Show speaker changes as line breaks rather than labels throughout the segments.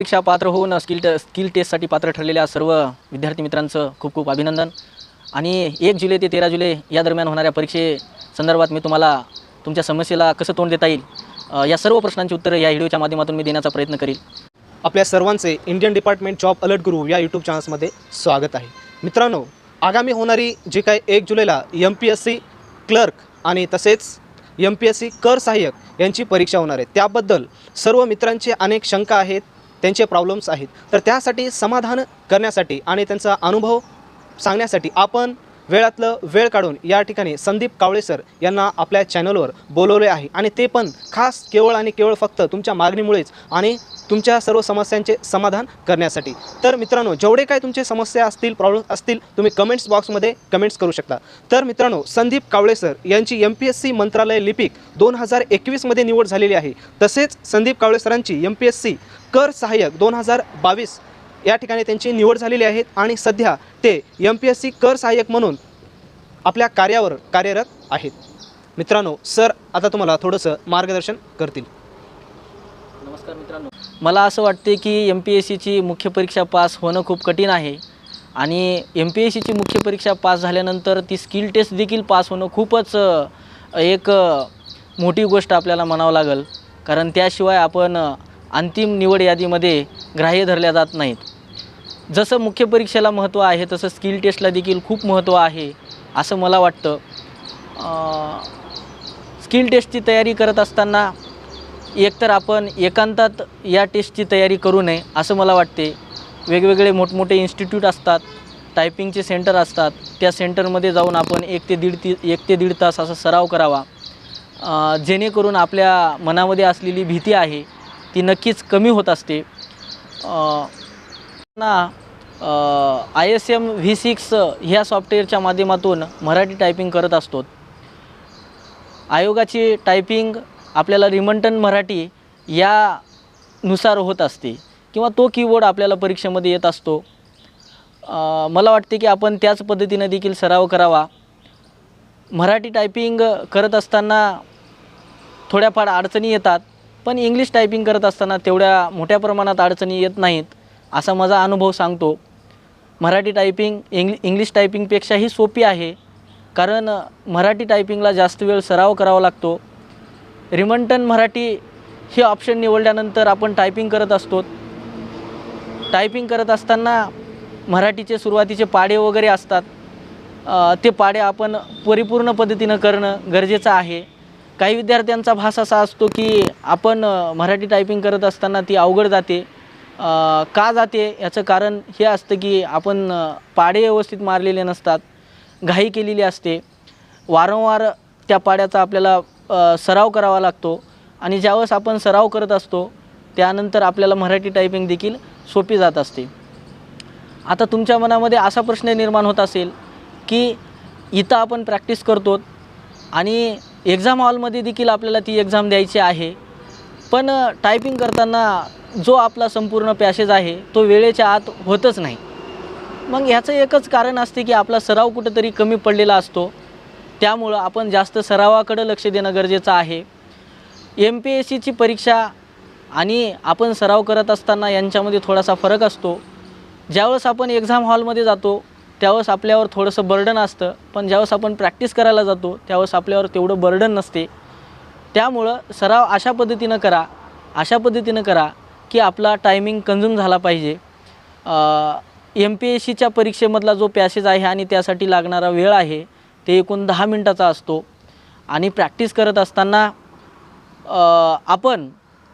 परीक्षा पात्र होऊन स्किल ट स्किल टेस्टसाठी पात्र ठरलेल्या सर्व विद्यार्थी मित्रांचं खूप खूप अभिनंदन. आणि एक जुलै ते तेरा जुलै या दरम्यान होणाऱ्या परीक्षे संदर्भात मी तुम्हाला तुमच्या समस्येला कसं तोंड देता येईल या सर्व प्रश्नांची उत्तरं या व्हिडिओच्या माध्यमातून मी देण्याचा प्रयत्न करील.
आपल्या सर्वांचे इंडियन डिपार्टमेंट जॉब अलर्ट गुरु या यूट्यूब चॅनल्समध्ये स्वागत आहे. मित्रांनो आगामी होणारी जी काय एक जुलैला M P S C clerk आणि तसेच एम पी एस सी कर सहाय्यक यांची परीक्षा होणार आहे. त्याबद्दल सर्व मित्रांचे अनेक शंका आहेत. त्यांचे प्रॉब्लेम्स आहेत. तर त्यासाठी समाधान करण्यासाठी आणि त्यांचा अनुभव सांगण्यासाठी आपण वेळातलं वेळ काढून या ठिकाणी संदीप कावळे सर यांना आपल्या चॅनलवर बोलवले आहे. आणि ते पण खास केवळ आणि केवळ फक्त तुमच्या मागणीमुळेच आणि तुमच्या सर्व समस्यांचे समाधान करण्यासाठी. तर मित्रांनो जेवढे काय तुमचे समस्या असतील प्रॉब्लेम असतील तुम्ही कमेंट्स बॉक्समध्ये कमेंट्स करू शकता. तर मित्रांनो संदीप कावळे सर यांची एम पी एस सी मंत्रालय लिपिक दोन हजार एकवीसमध्ये निवड झालेली आहे. तसेच संदीप कावळे सरांची एम पी एस सी कर सहाय्यक दोन हजार बावीस या ठिकाणी त्यांची निवड झालेली आहे आणि सध्या ते एम पी एस सी कर सहाय्यक म्हणून आपल्या कार्यावर कार्यरत आहेत. मित्रांनो सर आता तुम्हाला थोडंसं मार्गदर्शन करतील.
नमस्कार मित्रांनो. मला असं वाटते की एम पी एस सीची मुख्य परीक्षा पास होणं खूप कठीण आहे आणि एम पी एस सीची मुख्य परीक्षा पास झाल्यानंतर ती स्किल टेस्ट देखील पास होणं खूपच एक मोठी गोष्ट आपल्याला म्हणावं लागेल. कारण त्याशिवाय आपण अंतिम निवड यादीमध्ये ग्राह्य धरल्या जात नाहीत. जसं मुख्य परीक्षेला महत्त्व आहे तसं स्किल टेस्टला देखील खूप महत्त्व आहे असं मला वाटतं. स्किल टेस्टची तयारी करत असताना एकतर आपण एकांतात या टेस्टची तयारी करू नये असं मला वाटते. वेगवेगळे मोठमोठे इन्स्टिट्यूट असतात टायपिंगचे सेंटर असतात त्या सेंटरमध्ये जाऊन आपण एक ते दीड ती एक ते दीड तास असा सराव करावा. जेणेकरून आपल्या मनामध्ये असलेली भीती आहे ती नक्कीच कमी होत असते. ना I S M V six ह्या सॉफ्टवेअरच्या माध्यमातून मराठी टायपिंग करत असतो. आयोगाची टायपिंग आपल्याला रिमंटन मराठी यानुसार होत असते किंवा तो कीबोर्ड आपल्याला परीक्षेमध्ये येत असतो. मला वाटते की आपण त्याच पद्धतीने देखील सराव करावा. मराठी टायपिंग करत असताना थोड्याफार अडचणी येतात पण इंग्लिश टायपिंग करत असताना तेवढ्या मोठ्या प्रमाणात अडचणी येत नाहीत. असा माझा अनुभव सांगतो. मराठी टायपिंग इंग्लि इंग्लिश टायपिंगपेक्षाही सोपी आहे. कारण मराठी टायपिंगला जास्त वेळ सराव करावा लागतो. रिमंटन मराठी हे ऑप्शन निवडल्यानंतर आपण टायपिंग करत असतो. टायपिंग करत असताना मराठीचे सुरुवातीचे पाडे वगैरे असतात. ते पाडे आपण परिपूर्ण पद्धतीनं करणं गरजेचं आहे. काही विद्यार्थ्यांचा भास असा असतो की आपण मराठी टायपिंग करत असताना ती अवघड जाते. का जाते? याचं कारण हे असतं की आपण पाडे व्यवस्थित मारलेले नसतात घाई केलेली असते. वारंवार त्या पाड्याचा आपल्याला सराव करावा लागतो आणि ज्यावेळेस आपण सराव करत असतो त्यानंतर आपल्याला मराठी टायपिंग देखील सोपी जात असते. आता तुमच्या मनामध्ये असा प्रश्न निर्माण होत असेल की इथं आपण प्रॅक्टिस करतो आणि एक्झाम हॉलमध्ये देखील आपल्याला ती एक्झाम द्यायची आहे. पण टायपिंग करताना जो आपला संपूर्ण पॅसेज आहे तो वेळेच्या आत होतच नाही. मग ह्याचं एकच कारण असते की आपला सराव कुठंतरी कमी पडलेला असतो. त्यामुळं आपण जास्त सरावाकडं लक्ष देणं गरजेचं आहे. एम पी एस सीची परीक्षा आणि आपण सराव करत असताना यांच्यामध्ये थोडासा फरक असतो. ज्यावेळेस आपण एक्झाम हॉलमध्ये जातो त्यावेळेस आपल्यावर थोडंसं बर्डन असतं. पण ज्यावेळेस आपण प्रॅक्टिस करायला जातो त्यावेळेस आपल्यावर तेवढं बर्डन नसते. त्यामुळं सराव अशा पद्धतीनं करा अशा पद्धतीनं करा की आपला टायमिंग कन्झ्युम झाला पाहिजे. एम पी एस सीच्या परीक्षेमधला जो पॅसेज आहे आणि त्यासाठी लागणारा वेळ आहे ते एकूण दहा मिनटाचा असतो. आणि प्रॅक्टिस करत असताना आपण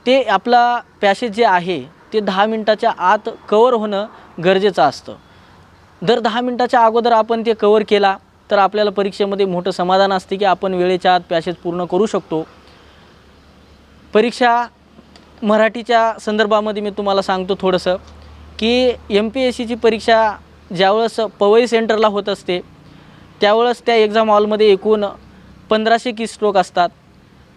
ते आपला पॅसेज जे आहे ते दहा मिनटाच्या आत कवर होणं गरजेचं असतं. दर दहा मिनटाच्या अगोदर आपण ते कवर केला तर आपल्याला परीक्षेमध्ये मोठं समाधान असते की आपण वेळेच्या आत पॅसेज पूर्ण करू शकतो. परीक्षा मराठीच्या संदर्भामध्ये मी तुम्हाला सांगतो थोडंसं की एम पी एस सीची परीक्षा ज्यावेळेस पवई सेंटरला होत असते त्यावेळेस त्या एक्झाम हॉलमध्ये एकूण पंधराशे की स्ट्रोक असतात.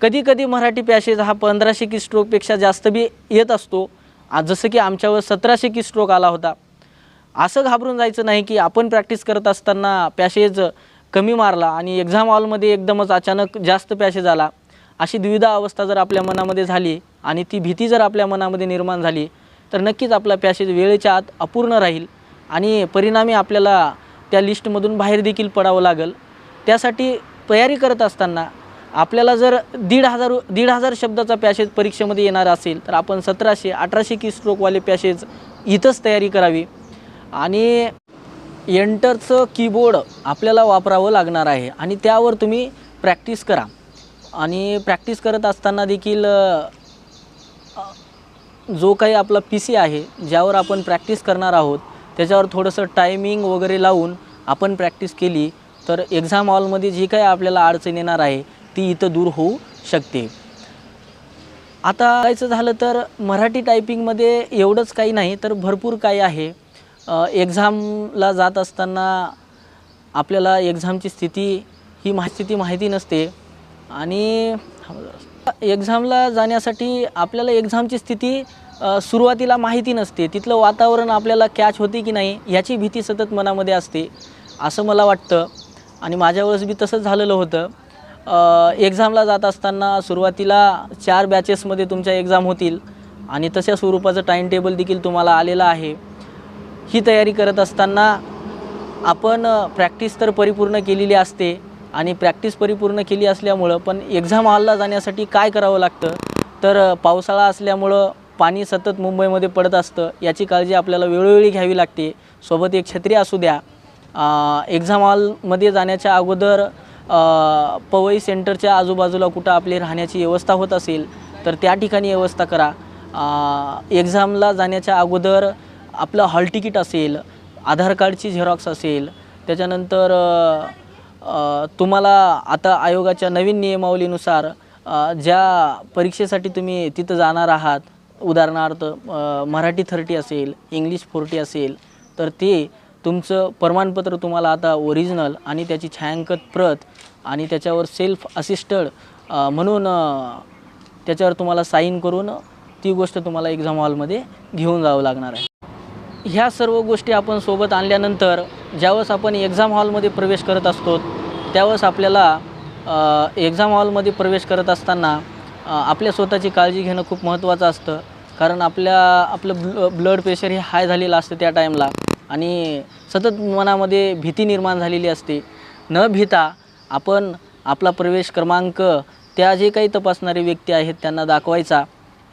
कधी कधी मराठी पॅसेज हा पंधराशे की स्ट्रोकपेक्षा जास्त बी येत असतो. जसं की आमच्यावर सतराशे की स्ट्रोक आला होता. असं घाबरून जायचं नाही की आपण प्रॅक्टिस करत असताना पॅसेज कमी मारला आणि एक्झाम हॉलमध्ये एकदमच अचानक जास्त पॅसेज आला. अशी द्विधा अवस्था जर आपल्या मनामध्ये झाली आणि ती भीती जर आपल्या मनामध्ये निर्माण झाली तर नक्कीच आपला पॅसेज वेळेच्या आत अपूर्ण राहील आणि परिणामी आपल्याला त्या लिस्टमधून बाहेर देखील पडावं लागेल. त्यासाठी तयारी करत असताना आपल्याला जर दीड हजार दीड हजार शब्दाचा पॅसेज परीक्षेमध्ये येणार असेल तर आपण सतराशे अठराशे की स्ट्रोकवाले पॅसेज इथंच तयारी करावी आणि एंटरचं कीबोर्ड आपल्याला वापरावं लागणार आहे आणि त्यावर तुम्ही प्रॅक्टिस करा. आणि प्रॅक्टिस करत असताना देखील जो काही आपला पी सी आहे ज्यावर आपण प्रॅक्टिस करणार आहोत त्याच्यावर थोडंसं टायमिंग वगैरे लावून आपण प्रॅक्टिस केली तर एक्झाम हॉलमध्ये जी काही आपल्याला अडचण येणार आहे ती इथं दूर होऊ शकते. आता करायचं झालं तर मराठी टायपिंगमध्ये एवढंच काही नाही तर भरपूर काही आहे. एक्झामला जात असताना आपल्याला एक्झामची स्थिती ही मा स्थिती माहिती नसते. आणि एक्झामला जाण्यासाठी आपल्याला एक्झामची स्थिती सुरुवातीला माहिती नसते. तिथलं वातावरण आपल्याला कॅच होते की नाही याची भीती सतत मनामध्ये असते असं मला वाटतं. आणि माझ्या वेळेस बी तसंच झालेलं होतं. एक्झामला जात असताना सुरुवातीला चार बॅचेसमध्ये तुमच्या एक्झाम होतील आणि तशा स्वरूपाचं टाईम टेबल देखील तुम्हाला आलेलं आहे. ही तयारी करत असताना आपण प्रॅक्टिस तर परिपूर्ण केलेली असते. आणि प्रॅक्टिस परिपूर्ण केली असल्यामुळं पण एक्झाम हॉलला जाण्यासाठी काय करावं लागतं? तर पावसाळा असल्यामुळं पाणी सतत मुंबईमध्ये पडत असतं. याची काळजी आपल्याला वेळोवेळी घ्यावी लागते. सोबत एक छत्री असू द्या. एक्झाम हॉलमध्ये जाण्याच्या अगोदर पवई सेंटरच्या आजूबाजूला कुठं आपली राहण्याची व्यवस्था होत असेल तर त्या ठिकाणी व्यवस्था करा. एक्झामला जाण्याच्या अगोदर आपलं हॉल तिकीट असेल आधार कार्डची झेरॉक्स असेल त्याच्यानंतर तुम्हाला आता आयोगाच्या नवीन नियमावलीनुसार ज्या परीक्षेसाठी तुम्ही तिथं जाणार आहात उदाहरणार्थ मराठी थर्टी असेल इंग्लिश फोर्टी असेल तर ते तुमचं प्रमाणपत्र तुम्हाला आता ओरिजिनल आणि त्याची छायांकत प्रत आणि त्याच्यावर सेल्फ असिस्टड म्हणून त्याच्यावर तुम्हाला साईन करून ती गोष्ट तुम्हाला एक्झाम हॉलमध्ये घेऊन जावं लागणार आहे. ह्या सर्व गोष्टी आपण सोबत आणल्यानंतर ज्यावेळेस आपण एक्झाम हॉलमध्ये प्रवेश करत असतो त्यावेळेस आपल्याला एक्झाम हॉलमध्ये प्रवेश करत असताना आपल्या स्वतःची काळजी घेणं खूप महत्त्वाचं असतं. कारण आपल्या आपलं ब्ल ब्लड प्रेशर हे हाय झालेलं असतं त्या टाईमला आणि सतत मनामध्ये भीती निर्माण झालेली असते. न भीता आपण आपला प्रवेश क्रमांक त्या जे काही तपासणारे व्यक्ती आहेत त्यांना दाखवायचा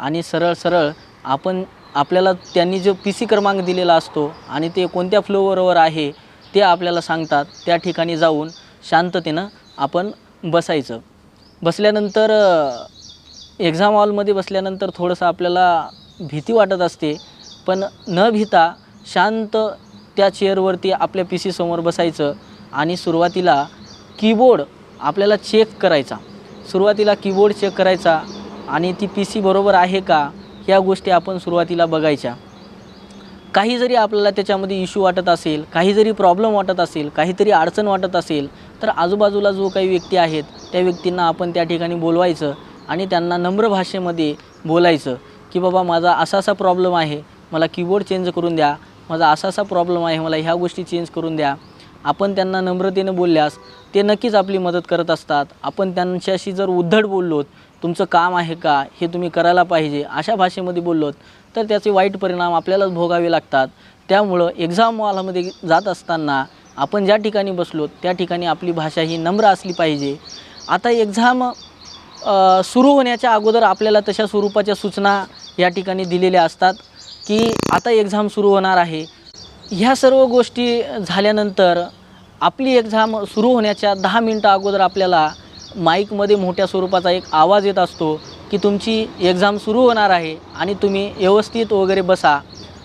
आणि सरळ सरळ आपण आपल्याला त्यांनी जो पी सी क्रमांक दिलेला असतो आणि ते कोणत्या फ्लोअरवर आहे ते आपल्याला सांगतात. त्या ठिकाणी जाऊन शांततेनं आपण बसायचं. बसल्यानंतर एक्झाम हॉलमध्ये बसल्यानंतर थोडंसं आपल्याला भीती वाटत असते. पण न भीता शांत त्या चेअरवरती आपल्या पी सी समोर बसायचं आणि सुरुवातीला कीबोर्ड आपल्याला चेक करायचा. सुरुवातीला कीबोर्ड चेक करायचा आणि ती पी सी बरोबर आहे का? ह्या गोष्टी आपण सुरुवातीला बघायच्या. काही जरी आपल्याला त्याच्यामध्ये इश्यू वाटत असेल काही जरी प्रॉब्लेम वाटत असेल काहीतरी अडचण वाटत असेल तर आजूबाजूला जो काही व्यक्ती आहेत त्या व्यक्तींना आपण त्या ठिकाणी बोलवायचं आणि त्यांना नम्र भाषेमध्ये बोलायचं की बाबा माझा असा असा प्रॉब्लेम आहे मला कीबोर्ड चेंज करून द्या माझा असा असा प्रॉब्लेम आहे मला ह्या गोष्टी चेंज करून द्या. आपण त्यांना नम्रतेनं बोलल्यास ते नक्कीच आपली मदत करत असतात. आपण त्यांच्याशी जर उद्धट बोललोत तुमचं काम आहे का? हे तुम्ही करायला पाहिजे अशा भाषेमध्ये बोललोत तर त्याचे वाईट परिणाम आपल्यालाच भोगावे लागतात. त्यामुळं एक्झाम हॉलमध्ये जात असताना आपण ज्या ठिकाणी बसलो त्या ठिकाणी आपली भाषा ही नम्र असली पाहिजे. आता एक्झाम सुरू होण्याच्या अगोदर आपल्याला तशा स्वरूपाच्या सूचना या ठिकाणी दिलेल्या असतात की आता एक्झाम सुरू होणार आहे. ह्या सर्व गोष्टी झाल्यानंतर आपली एक्झाम सुरू होण्याच्या दहा मिनटं अगोदर आपल्याला माईकमध्ये मोठ्या स्वरूपाचा एक आवाज येत असतो की तुमची एक्झाम सुरू होणार आहे आणि तुम्ही व्यवस्थित वगैरे बसा.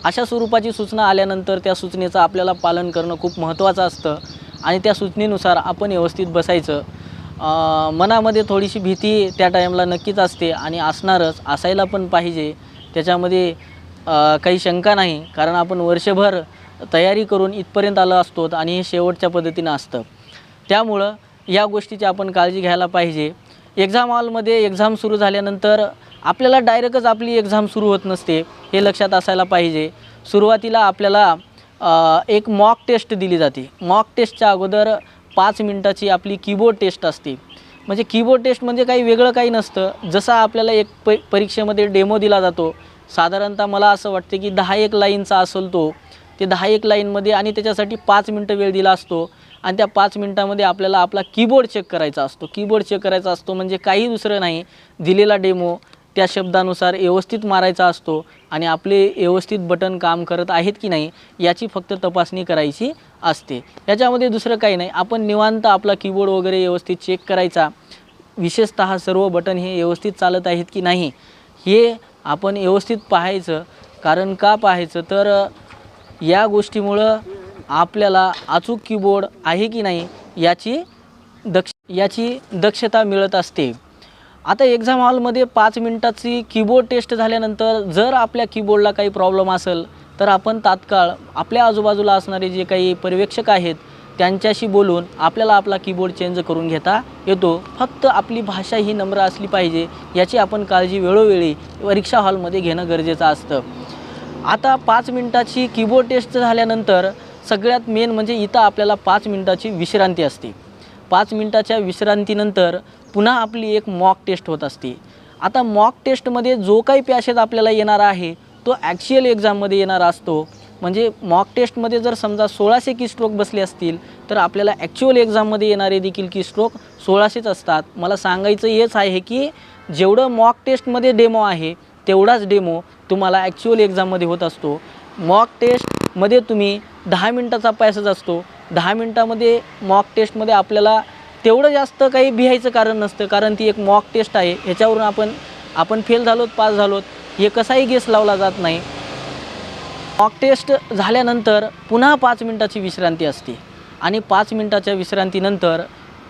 अशा स्वरूपाची सूचना आल्यानंतर त्या सूचनेचं आपल्याला पालन करणं खूप महत्त्वाचं असतं आणि त्या सूचनेनुसार आपण व्यवस्थित बसायचं. मनामध्ये थोडीशी भीती त्या टाईमला नक्कीच असते आणि असणारच असायला पण पाहिजे. त्याच्यामध्ये काही शंका नाही कारण आपण वर्षभर तयारी करून इथपर्यंत आलो असतो आणि हे शेवटच्या पद्धतीनं असतं. त्यामुळं या गोष्टीची आपण काळजी घ्यायला पाहिजे. एक्झाम हॉलमध्ये एक्झाम सुरू झाल्यानंतर आपल्याला डायरेक्टच आपली एक्झाम सुरू होत नसते हे लक्षात असायला पाहिजे. सुरुवातीला आपल्याला एक मॉक टेस्ट दिली जाते. मॉक टेस्टच्या अगोदर पाच मिनटाची आपली कीबोर्ड टेस्ट असते. म्हणजे कीबोर्ड टेस्ट म्हणजे काही वेगळं काही नसतं. जसा आपल्याला एक प परीक्षेमध्ये डेमो दिला जातो साधारणतः मला असं वाटते की दहा एक लाईनचा असेल तो ते दहा एक लाईनमध्ये आणि त्याच्यासाठी पाच मिनटं वेळ दिला असतो. आणि त्या पाच मिनटामध्ये आपल्याला आपला कीबोर्ड चेक करायचा असतो. कीबोर्ड चेक करायचा असतो म्हणजे काही दुसरं नाही. दिलेला डेमो त्या शब्दानुसार व्यवस्थित मारायचा असतो आणि आपले व्यवस्थित बटन काम करत आहेत की नाही याची फक्त तपासणी करायची असते. याच्यामध्ये दुसरं काही नाही. आपण निवांत आपला कीबोर्ड वगैरे व्यवस्थित चेक करायचा. विशेषतः सर्व बटन हे व्यवस्थित चालत आहेत की नाही हे आपण व्यवस्थित पाहायचं. कारण का पाहायचं? तर या गोष्टीमुळं आपल्याला अचूक कीबोर्ड आहे की नाही याची दक्ष याची दक्षता मिळत असते. आता एक्झाम हॉलमध्ये पाच मिनटाची कीबोर्ड टेस्ट झाल्यानंतर जर आपल्या कीबोर्डला काही प्रॉब्लेम असेल तर आपण तात्काळ आपल्या आजूबाजूला असणारे जे काही पर्यवेक्षक आहेत त्यांच्याशी बोलून आपल्याला आपला कीबोर्ड चेंज करून घेता येतो. फक्त आपली भाषा ही नम्र असली पाहिजे याची आपण काळजी वेळोवेळी परीक्षा हॉलमध्ये घेणं गरजेचं असतं. आता पाच मिनटाची कीबोर्ड टेस्ट झाल्यानंतर सगळ्यात मेन म्हणजे इथं आपल्याला पाच मिनटाची विश्रांती असते. पाच मिनटाच्या विश्रांतीनंतर पुन्हा आपली एक मॉक टेस्ट होत असते. आता मॉक टेस्टमध्ये जो काही पॅसेज आपल्याला येणार आहे तो ॲक्च्युअल एक्झाममध्ये येणार असतो. म्हणजे मॉक टेस्टमध्ये जर समजा सोळाशे की स्ट्रोक बसले असतील तर आपल्याला ॲक्च्युअल एक्झाममध्ये येणारे देखील की स्ट्रोक सोळाशेच असतात. मला सांगायचं हेच आहे की जेवढं मॉक टेस्टमध्ये डेमो आहे तेवढाच डेमो तुम्हाला ॲक्च्युअल एक्झाममध्ये होत असतो. मॉक टेस्टमध्ये तुम्ही दहा मिनटाचा पॅसेज असतो. दहा मिनटामध्ये मॉक टेस्टमध्ये आपल्याला तेवढं जास्त काही भिहायचं कारण नसतं. कारण ती एक मॉक टेस्ट आहे. ह्याच्यावरून आपण आपण फेल झालोत पास झालोत. हे कसाही गेस लावला जात नाही. मॉक टेस्ट झाल्यानंतर पुन्हा पाच मिनटाची विश्रांती असते. आणि पाच मिनटाच्या विश्रांतीनंतर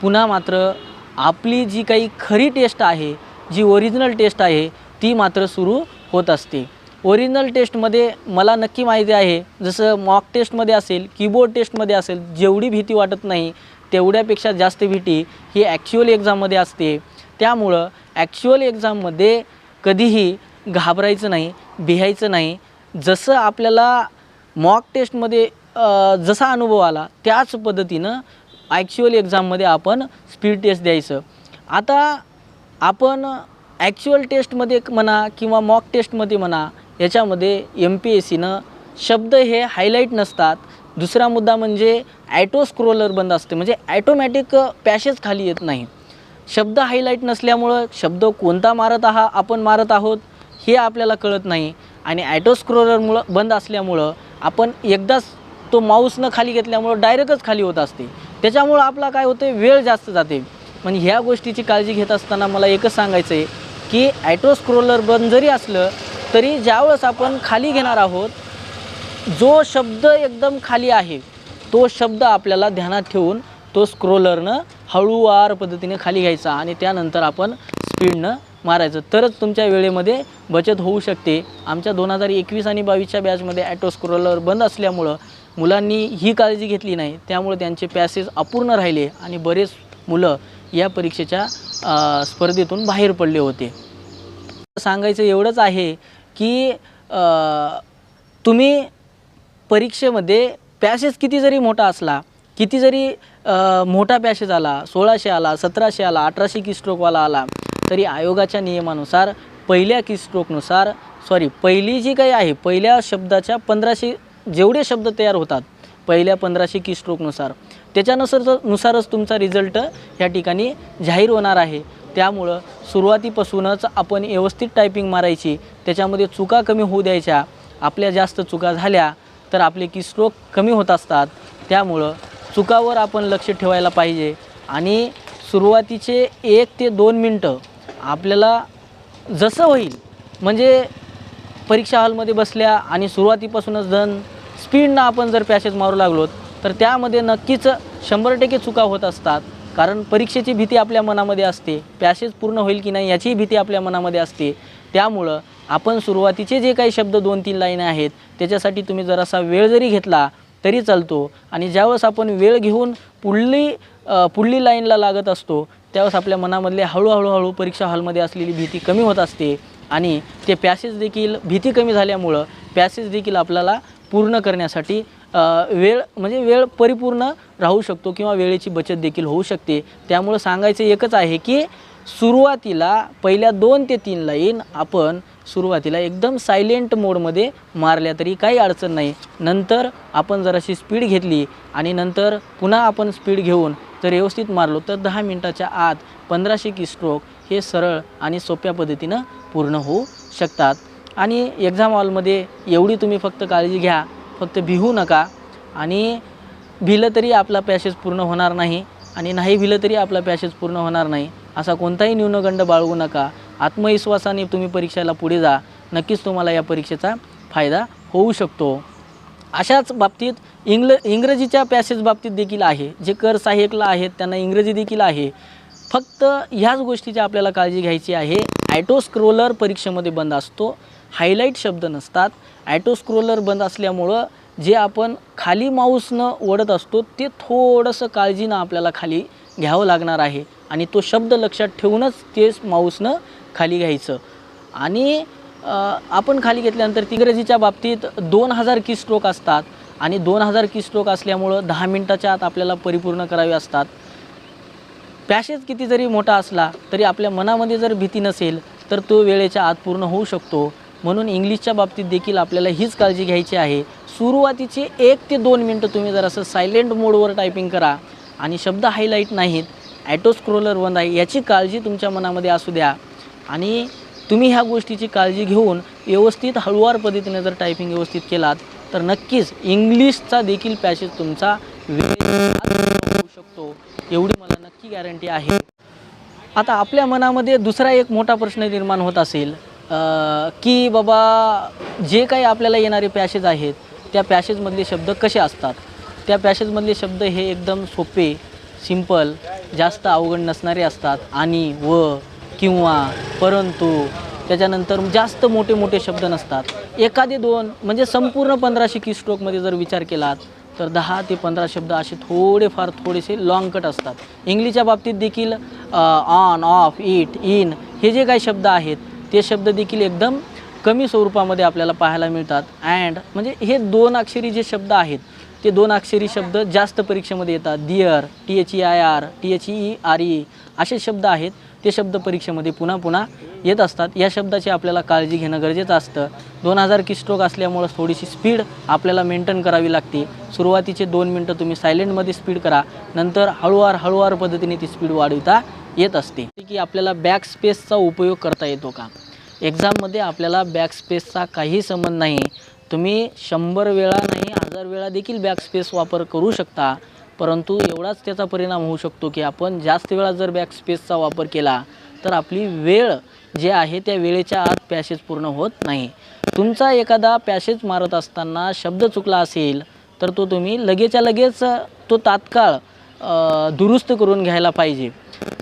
पुन्हा मात्र आपली जी काही खरी टेस्ट आहे जी ओरिजिनल टेस्ट आहे ती मात्र सुरू होत असते. ओरिजिनल टेस्टमध्ये मला नक्की माहिती आहे जसं मॉक टेस्टमध्ये असेल कीबोर्ड टेस्टमध्ये असेल जेवढी भीती वाटत नाही तेवढ्यापेक्षा जास्त भीती ही ॲक्च्युअल एक्झाममध्ये असते. त्यामुळं ॲक्च्युअल एक्झाममध्ये कधीही घाबरायचं नाही भिहायचं नाही. जसं आपल्याला मॉक टेस्टमध्ये जसा अनुभव आला त्याच पद्धतीनं ॲक्च्युअल एक्झाममध्ये आपण स्पीड टेस्ट द्यायचं. आता आपण ॲक्च्युअल टेस्टमध्ये म्हणा किंवा मॉक टेस्टमध्ये म्हणा याच्यामध्ये एम पी एस सीनं शब्द हे हायलाईट नसतात. दुसरा मुद्दा म्हणजे ॲटो स्क्रोलर बंद असते. म्हणजे ॲटोमॅटिक पॅशेज खाली येत नाही. शब्द हायलाईट नसल्यामुळं शब्द कोणता मारत आहा आपण मारत आहोत हे आपल्याला कळत नाही. आणि ॲटो स्क्रोलरमुळं बंद असल्यामुळं आपण एकदाच तो माऊसनं खाली घेतल्यामुळं डायरेक्टच खाली होत असते. त्याच्यामुळं आपला काय होतं वेळ जास्त जाते. म्हणजे ह्या गोष्टीची काळजी घेत असताना मला एकच सांगायचं आहे की ॲटो स्क्रोलर बंद जरी असलं तरी ज्यावेळेस आपण खाली घेणार आहोत जो शब्द एकदम खाली आहे तो शब्द आपल्याला ध्यानात ठेवून तो स्क्रोलरनं हळूवार पद्धतीने खाली घ्यायचा आणि त्यानंतर आपण स्पीडनं मारायचं. तरच तुमच्या वेळेमध्ये बचत होऊ शकते. आमच्या दोन हजार एकवीस आणि बावीसच्या बॅचमध्ये ॲटो स्क्रोलर बंद असल्यामुळं मुलांनी ही काळजी घेतली नाही. त्यामुळे त्यांचे पॅसेज अपूर्ण राहिले आणि बरेच मुलं या परीक्षेच्या स्पर्धेतून बाहेर पडले होते. सांगायचं एवढंच आहे की तुम्ही परीक्षेमध्ये पॅसेज किती जरी मोठा असला किती जरी मोठा पॅसेज आला सोळाशे आला सतराशे आला अठराशे की स्ट्रोकवाला आला तरी आयोगाच्या नियमानुसार पहिल्या की स्ट्रोकनुसार सॉरी पहिली जी काही आहे पहिल्या शब्दाच्या पंधराशे जेवढे शब्द तयार होतात पहिल्या पंधराशे की स्ट्रोकनुसार त्याच्यानुसार नुसारच तुमचा रिझल्ट ह्या ठिकाणी जाहीर होणार आहे. त्यामुळं सुरुवातीपासूनच आपण व्यवस्थित टायपिंग मारायची. त्याच्यामध्ये चुका कमी होऊ द्यायच्या. आपल्या जास्त चुका झाल्या तर आपले की स्ट्रोक कमी होत असतात. त्यामुळं चुकावर आपण लक्ष ठेवायला पाहिजे. आणि सुरुवातीचे एक ते दोन मिनटं आपल्याला जसं होईल म्हणजे परीक्षा हॉलमध्ये बसल्या आणि सुरुवातीपासूनच जण स्पीडनं आपण जर पॅसेज मारू लागलो तर त्यामध्ये नक्कीच शंभर टक्के चुका होत असतात. कारण परीक्षेची भीती आपल्या मनामध्ये असते पॅसेज पूर्ण होईल की नाही याचीही भीती आपल्या मनामध्ये असते. त्यामुळं आपण सुरुवातीचे जे काही शब्द दोन तीन लाईन आहेत त्याच्यासाठी तुम्ही जरासा वेळ जरी घेतला तरी चालतो. आणि ज्यावेळेस आपण वेळ घेऊन पुढली पुढली लाईनला लागत असतो त्यावेळेस आपल्या मनामधले हळूहळू हळू परीक्षा हॉलमध्ये असलेली भीती कमी होत असते. आणि ते पॅसेज देखील भीती कमी झाल्यामुळं पॅसेज देखील आपल्याला पूर्ण करण्यासाठी वेळ म्हणजे वेळ परिपूर्ण राहू शकतो किंवा वेळेची बचत देखील होऊ शकते. त्यामुळं सांगायचं एकच आहे की सुरुवातीला पहिल्या दोन ते तीन लाईन आपण सुरुवातीला एकदम सायलेंट मोडमध्ये मारल्या तरी काही अडचण नाही. नंतर आपण जराशी स्पीड घेतली आणि नंतर पुन्हा आपण स्पीड घेऊन जर व्यवस्थित मारलो तर दहा मिनटाच्या आत पंधराशे की स्ट्रोक हे सरळ आणि सोप्या पद्धतीनं पूर्ण होऊ शकतात. आणि एक्झाम हॉलमध्ये एवढी तुम्ही फक्त काळजी घ्या. फक्त भिवू नका. आणि भिलं तरी आपला पॅशेज पूर्ण होणार नाही. आणि नाही भिलं तरी आपला पॅशेज पूर्ण होणार नाही. असा कोणताही न्यूनगंड बाळगू नका. आत्मविश्वासाने तुम्ही परीक्षेला पुढे जा. नक्कीच तुम्हाला या परीक्षेचा फायदा होऊ शकतो. अशाच बाबतीत इंग्ल इंग्रजीच्या पॅसेज बाबतीत देखील आहे. जे कर सहाय्यकला आहेत त्यांना इंग्रजी देखील आहे. फक्त ह्याच गोष्टीची आपल्याला काळजी घ्यायची आहे. ॲटो स्क्रोलर परीक्षेमध्ये बंद असतो. हायलाईट शब्द नसतात. ॲटो स्क्रोलर बंद असल्यामुळं जे आपण खाली माऊसनं ओढत असतो ते थोडंसं काळजीनं आपल्याला खाली घ्यावं लागणार आहे. आणि तो शब्द लक्षात ठेवूनच ते माऊसनं खाली घ्यायचं. आणि आपण खाली घेतल्यानंतर इंग्रजीच्या बाबतीत दोन हजार की स्ट्रोक असतात. आणि दोन हजार की स्ट्रोक असल्यामुळं दहा मिनटाच्या आत आपल्याला परिपूर्ण करावे असतात. पॅशेज किती जरी मोठा असला तरी आपल्या मनामध्ये जर भीती नसेल तर तो वेळेच्या आत पूर्ण होऊ शकतो. म्हणून इंग्लिशच्या बाबतीत देखील आपल्याला हीच काळजी घ्यायची आहे. सुरुवातीचे एक ते दोन मिनटं तुम्ही जर असं सायलेंट मोडवर टायपिंग करा आणि शब्द हायलाईट नाहीत ॲटो स्क्रोलर बंद आहे याची काळजी तुमच्या मनामध्ये असू द्या. आणि तुम्ही ह्या गोष्टीची काळजी घेऊन व्यवस्थित हळुवार पद्धतीने जर टायपिंग व्यवस्थित केलात तर नक्कीच इंग्लिशचा देखील पॅसेज तुमचा होऊ शकतो. एवढी मला नक्की गॅरंटी आहे. आता आपल्या मनामध्ये दुसरा एक मोठा प्रश्न निर्माण होत असेल की बाबा जे काही आपल्याला येणारे पॅसेज आहेत त्या पॅसेजमधले शब्द कसे असतात? त्या पॅसेजमधले शब्द हे एकदम सोपे सिंपल जास्त अवघड नसणारे असतात. आणि व किंवा परंतु त्याच्यानंतर जास्त मोठे मोठे शब्द नसतात. एखादे दोन म्हणजे संपूर्ण पंधराशे की स्ट्रोकमध्ये जर विचार केलात तर दहा ते पंधरा शब्द असे थोडेफार थोडेसे लॉंग कट असतात. इंग्लिशच्या बाबतीत देखील ऑन ऑफ इट इन हे जे काही शब्द आहेत ते शब्द देखील एकदम कमी स्वरूपामध्ये आपल्याला पाहायला मिळतात. अँड म्हणजे हे दोन अक्षरी जे शब्द आहेत ते दोन अक्षरी शब्द जास्त परीक्षेमध्ये येतात. Their T H E I R T H E R E असे शब्द आहेत ते शब्द परीक्षेमध्ये पुन्हा पुन्हा येत असतात. या शब्दाची आपल्याला काळजी घेणं गरजेचं असतं. दोन हजार की स्ट्रोक असल्यामुळं थोडीशी स्पीड आपल्याला मेंटेन करावी लागते. सुरुवातीचे दोन मिनटं तुम्ही सायलेंटमध्ये स्पीड करा. नंतर हळूवार हळूवार पद्धतीने ती स्पीड वाढविता येत असते. की आपल्याला बॅक स्पेसचा उपयोग करता येतो का? एक्झाममध्ये आपल्याला बॅक स्पेसचा काही संबंध नाही. तुम्ही शंभर वेळा नाही हजार वेळा देखील बॅक स्पेस वापर करू शकता. परंतु एवढाच त्याचा परिणाम होऊ शकतो की आपण जास्त वेळा जर बॅक स्पेसचा वापर केला तर आपली वेळ जे आहे त्या वेळेच्या आत पॅसेज पूर्ण होत नाही. तुमचा एखादा पॅसेज मारत असताना शब्द चुकला असेल तर तो तुम्ही लगेच्या लगेच तो तात्काळ दुरुस्त करून घ्यायला पाहिजे.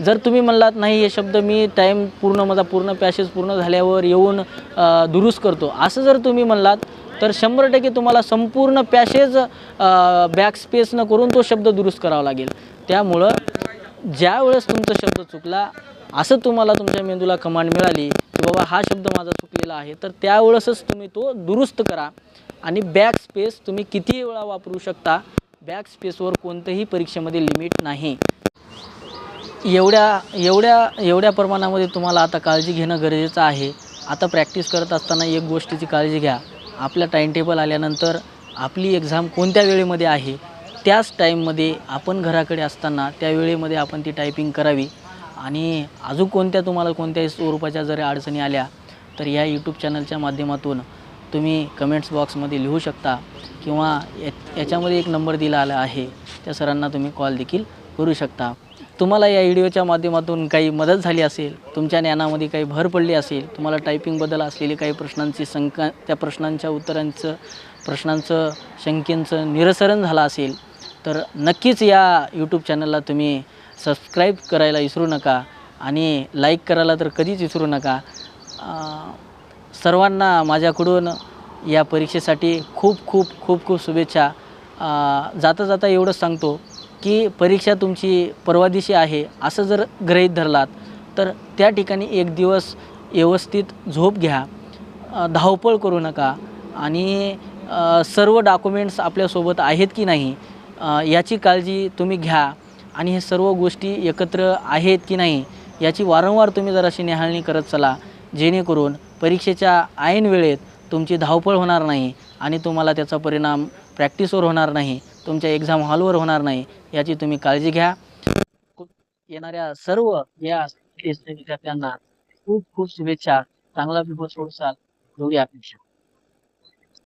जर तुम्ही म्हणलात नाही हे शब्द मी टाईम पूर्ण माझा पूर्ण पॅसेज पूर्ण झाल्यावर येऊन दुरुस्त करतो. असं जर तुम्ही म्हणलात तर शंभर टक्के तुम्हाला संपूर्ण पॅसेज बॅक न करून तो शब्द दुरुस्त करावा लागेल. त्यामुळं ज्यावेळेस तुमचा शब्द चुकला असं तुम्हाला तुमच्या मेंदूला कमांड मिळाली की बाबा हा शब्द माझा चुकलेला आहे तर त्यावेळेसच तुम्ही तो दुरुस्त करा. आणि बॅक स्पेस तुम्ही कितीही वेळा वापरू शकता बॅक स्पेसवर कोणतंही परीक्षेमध्ये लिमिट नाही. एवढ्या एवढ्या एवढ्या प्रमाणामध्ये तुम्हाला आता काळजी घेणं गरजेचं आहे. आता प्रॅक्टिस करत असताना एक गोष्टीची काळजी घ्या. आपल्या टाईमटेबल आल्यानंतर आपली एक्झाम कोणत्या वेळेमध्ये आहे त्याच टाईममध्ये आपण घराकडे असताना त्या वेळेमध्ये आपण ती टायपिंग करावी. आणि अजून कोणत्या तुम्हाला कोणत्याही स्वरूपाच्या जरी अडचणी आल्या तर या यूट्यूब चॅनलच्या माध्यमातून तुम्ही कमेंट्स बॉक्समध्ये लिहू शकता किंवा या याच्यामध्ये एक नंबर दिला आला आहे त्या सरांना तुम्ही कॉल देखील करू शकता. तुम्हाला या व्हिडिओच्या माध्यमातून काही मदत झाली असेल तुमच्या ज्ञानामध्ये काही भर पडली असेल तुम्हाला टायपिंगबद्दल असलेली काही प्रश्नांची शंका त्या प्रश्नांच्या उत्तरांचं प्रश्नांचं शंकेचं निरसरण झालं असेल तर नक्कीच या यूट्यूब चॅनलला तुम्ही सबस्क्राईब करायला विसरू नका आणि लाईक करायला तर कधीच विसरू नका. सर्वांना माझ्याकडून या परीक्षेसाठी खूप खूप खूप खूप शुभेच्छा. जाता जाता एवढंच सांगतो. की परीक्षा तुमची परवा दिवशी आहे असं जर गृहीत धरलात तर त्या ठिकाणी एक दिवस व्यवस्थित झोप घ्या धावपळ करू नका आणि सर्व डॉक्युमेंट्स आपल्यासोबत आहेत की नाही याची काळजी तुम्ही घ्या आणि हे सर्व गोष्टी एकत्र आहेत की नाही याची वारंवार तुम्ही जराशी निहाळणी करत चला जेणेकरून परीक्षेच्या ऐन वेळेत तुमची धावपळ होणार नाही आणि तुम्हाला त्याचा परिणाम प्रॅक्टिसवर होणार नाही. तुमच्या एक्झाम हॉलवर होणार नाही याची तुम्ही काळजी घ्या. येणाऱ्या सर्व या विद्यार्थ्यांना खूप खूप शुभेच्छा. चांगला पेपर सोडसाल. एवढी अपेक्षा.